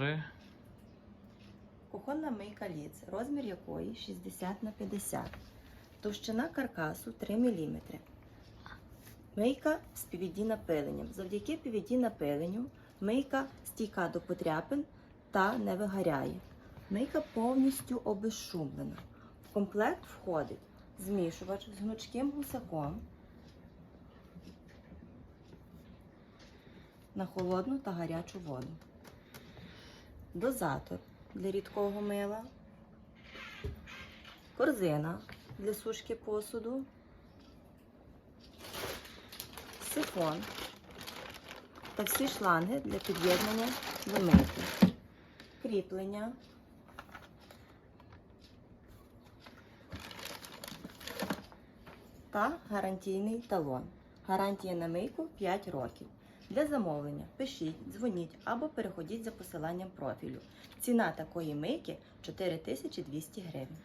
3. Кухонна мийка ліц, розмір якої 60 на 50. Товщина каркасу 3 мм. Мийка з PVD напиленням. Завдяки PVD напиленню мийка стійка до потряпин та не вигоряє. Мийка повністю обезшумлена. В комплект входить змішувач з гнучким гусаком на холодну та гарячу воду. Дозатор для рідкого мила, корзина для сушки посуду, сифон та всі шланги для під'єднання до кріплення, та гарантійний талон. Гарантія на мийку 5 років. Для замовлення пишіть, дзвоніть або переходіть за посиланням профілю. Ціна такої мийки 4200 гривень.